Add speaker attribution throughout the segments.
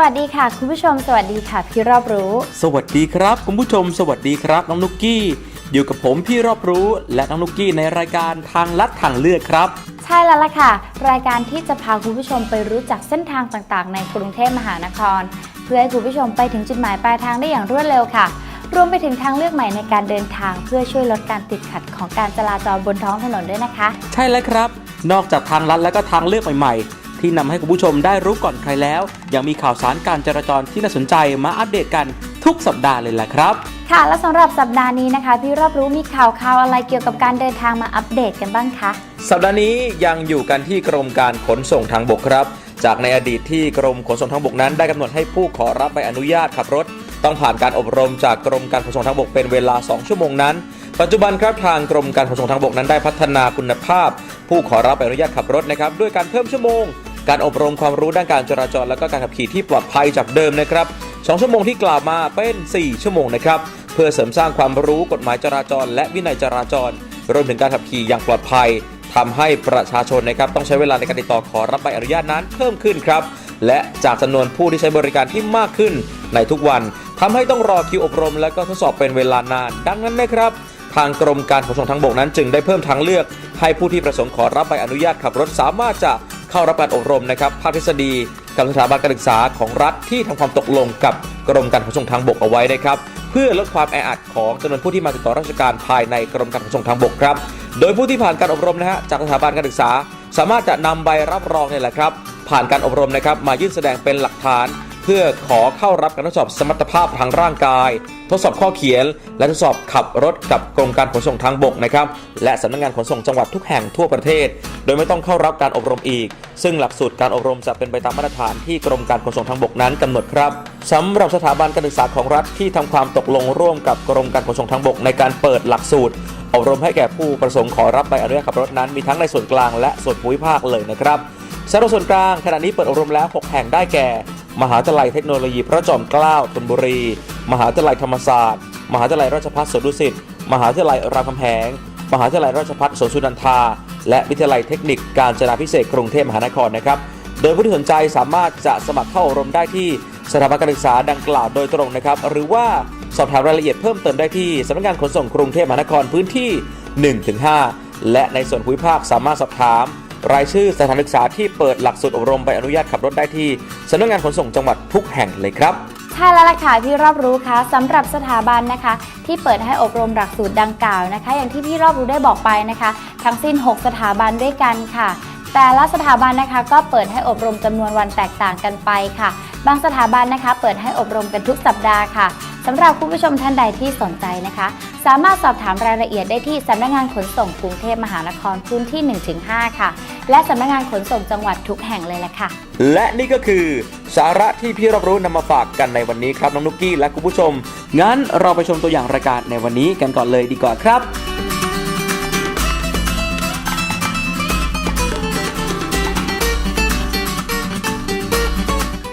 Speaker 1: วัสดีค่ะ คุณผู้ชมสวัสดีค่ะพี่รอบรู้
Speaker 2: สวัสดีครับ คุณผู้ชม สวัสดีครับน้องนุกกี้ อยู่กับผมพี่รอบรู้ และน้องนุกกี้ในรายการทางลัดทางเลือกครับ
Speaker 1: ใช่แล้วล่ะค่ะ รายการที่จะพาคุณผู้ชมไปรู้จักเส้นทางต่างๆ ในกรุงเทพมหานคร เพื่อให้คุณผู้ชมไปถึงจุดหมายปลายทางได้อย่างรวดเร็วค่ะ รวมไปถึงทางเลือกใหม่ในการเดินทาง เพื่อช่วยลดการติดขัดของการจราจรบนท้องถนนด้วยนะคะ
Speaker 2: ใช่แล้วครับ นอกจากทางลัดและก็ทางเลือกใหม่ๆ ที่นำให้คุณผู้ชมได้รู้ก่อนใครแล้ว ยังมีข่าวสารการจราจรที่น่าสนใจมาอัปเดตกันทุกสัปดาห์เลยแหละครับ
Speaker 1: ค่ะและสำหรับสัปดาห์นี้นะคะพี่รอบรู้มีข่าวข่าวอะไรเกี่ยวกับการเดินทางมาอัปเดตกันบ้างคะ
Speaker 2: สัปดาห์นี้ยังอยู่กันที่กรมการขนส่งทางบกครับ จากในอดีตที่กรมขนส่งทางบกนั้น ได้กำหนดให้ผู้ขอรับใบอนุญาตขับรถ ต้องผ่านการอบรมจากกรมการขนส่งทางบกเป็นเวลา 2 ชั่วโมงนั้นปัจจุบันครับทางกรมการขนส่งทางบกนั้นได้พัฒนาคุณภาพ ผู้ขอรับใบอนุญาตขับรถนะครับด้วยการเพิ่มชั่วโมง การอบรมความรู้ด้านการจราจร และก็การขับขี่ที่ปลอดภัยจากเดิมนะครับสองชั่วโมงที่กล่าวมาเป็น 4 ชั่วโมงนะครับเพื่อเสริมสร้างความรู้กฎหมายจราจร และวินัยจราจรรวมถึงการขับขี่อย่างปลอดภัยทำให้ประชาชนนะครับต้องใช้เวลาในการติดต่อขอรับใบอนุญาตนั้นเพิ่มขึ้นครับและจากจำนวนผู้ที่ใช้บริการที่มากขึ้นในทุกวันทำให้ต้องรอคิวอบรม และก็ทดสอบเป็นเวลานาน ดังนั้นนะครับทางกรมการขนส่งทางบกนั้นจึงได้เพิ่มทางเลือก ให้ผู้ที่ประสงค์ขอรับใบอนุญาตขับรถสามารถจะ เข้ารับการอบรมนะครับภาคทฤษฎีกับสถาบันการศึกษาของรัฐที่ทำความตกลงกับกรมการขนส่งทางบกเอาไว้นะครับ เพื่อลดความแออัดของจำนวนผู้ที่มาติดต่อราชการภายในกรมการขนส่งทางบกครับ โดยผู้ที่ผ่านการอบรมนะฮะจากสถาบันการศึกษา สามารถจะนำใบรับรองเนี่ยแหละครับผ่านการอบรมนะครับมายื่นแสดงเป็นหลักฐาน พื่อขอเข้ารับการทดสอบสมรรถภาพทางร่างกาย ทดสอบข้อเขียน และทดสอบขับรถกับกรมการขนส่งทางบกนะครับ และสำนักงานขนส่งจังหวัดทุกแห่งทั่วประเทศ โดยไม่ต้องเข้ารับการอบรมอีก ซึ่งหลักสูตรการอบรมจะเป็นไปตามมาตรฐานที่กรมการขนส่งทางบกนั้นกำหนดครับสำหรับสถาบันการศึกษาของรัฐที่ทำความตกลงร่วมกับกรมการขนส่งทางบกในการเปิดหลักสูตรอบรมให้แก่ผู้ประสงค์ขอรับใบอนุญาตขับรถนั้นมีทั้งในส่วนกลางและส่วนภูมิภาคเลยนะครับ สำหรับส่วนกลางขณะนี้เปิดอบรมแล้ว 6 แห่งได้แก่ มหาวิทยาลัยเทคโนโลยีพระจอมเกล้าธนบุรี มหาวิทยาลัยธรรมศาสตร์ มหาวิทยาลัยราชภัฏสวนดุสิต มหาวิทยาลัยรามคำแหง มหาวิทยาลัยราชภัฏสวนสุนันทา และวิทยาลัยเทคนิคการจนาพิเศษกกรุงเทพมหานครนะครับ โดยผู้ที่สนใจสามารถจะสมัครเข้าอบรมได้ที่สถาบันการศึกษาดังกล่าวโดยตรงนะครับ หรือว่าสอบถามรายละเอียดเพิ่มเติมได้ที่สำนักงานขนส่งกรุงเทพมหานครพื้นที่ 1-5 และในส่วนภูมิภาคสามารถสอบถาม รายชื่อสถานศึกษาที่เปิดหลักสูตรอบรมใบอนุญาตขับรถได้ที่สำนักงานขนส่งจังหวัดทุกแห่งเลยครับ
Speaker 1: ใช่แล้วล่ะค่ะพี่รอบรู้คะสำหรับสถาบันนะคะ ที่เปิดให้อบรมหลักสูตรดังกล่าวนะคะ อย่างที่พี่รอบรู้ได้บอกไปนะคะ ทั้งสิ้น 6 สถาบันด้วยกันค่ะ แต่ละสถาบันนะคะก็เปิดให้อบรมจำนวนวันแตกต่างกันไปค่ะ บางสถาบันนะคะ เปิดให้อบรมกันทุกสัปดาห์ค่ะ สำหรับคุณผู้ชมท่านใดที่สนใจนะคะ สามารถสอบถามรายละเอียดได้ที่สำนักงานขนส่งกรุงเทพมหานครพื้นที่ 1-5 ค่ะ และสำนักงานขนส่งจังหวัดทุกแห่งเลยละค่ะ
Speaker 2: และนี่ก็คือ สาระที่พี่รับรู้นำมาฝากกันในวันนี้ครับน้องนุกกี้และคุณผู้ชม งั้นเราไปชมตัวอย่างรายการในวันนี้กันก่อนเลยดีกว่าครับ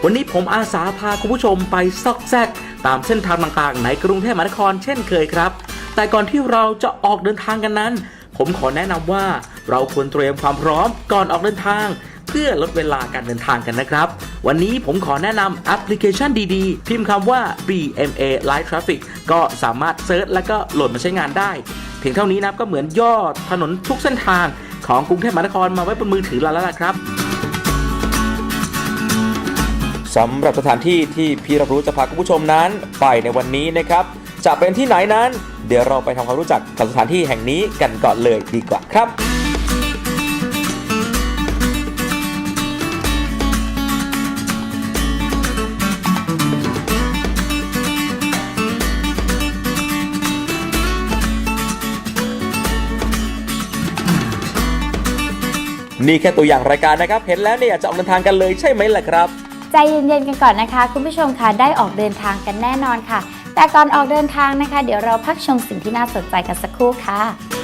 Speaker 2: วันนี้ผมอาสาพาคุณผู้ชมไปซอกแซก ตามเส้นทางต่างๆ ในกรุงเทพมหานครเช่นเคยครับ แต่ก่อนที่เราจะออกเดินทางกันนั้น ผมขอแนะนำว่าเราควรเตรียมความพร้อมก่อนออกเดินทาง เพื่อลดเวลาการเดินทางกันนะครับ วันนี้ผมขอแนะนำแอปพลิเคชันดีๆ พิมพ์คำว่า BMA Light Traffic ก็สามารถเซิร์ชและก็โหลดมาใช้งานได้ เพียงเท่านี้นะก็เหมือนย่อถนนทุกเส้นทางของกรุงเทพมหานครมาไว้บนมือถือเราแล้วล่ะครับ สำหรับสถานที่ที่พี่รับรู้จะพาคุณผู้ชมนั้นไปในวันนี้นะครับ จะเป็นที่ไหนนั้น เดี๋ยวเราไปทำความรู้จักกับสถานที่แห่งนี้กันก่อนเลยดีกว่าครับ นี่แค่ตัวอย่างรายการนะครับ เห็นแล้วเนี่ยอยากจะออกเดินทางกันเลยใช่ไหมล่ะครับ
Speaker 1: ใจเย็นๆกันก่อนนะคะ คุณผู้ชมคะได้ออกเดินทางกันแน่นอนค่ะ แต่ก่อนออกเดินทางนะคะ เดี๋ยวเราพักชมสิ่งที่น่าสนใจกันสักครู่ค่ะ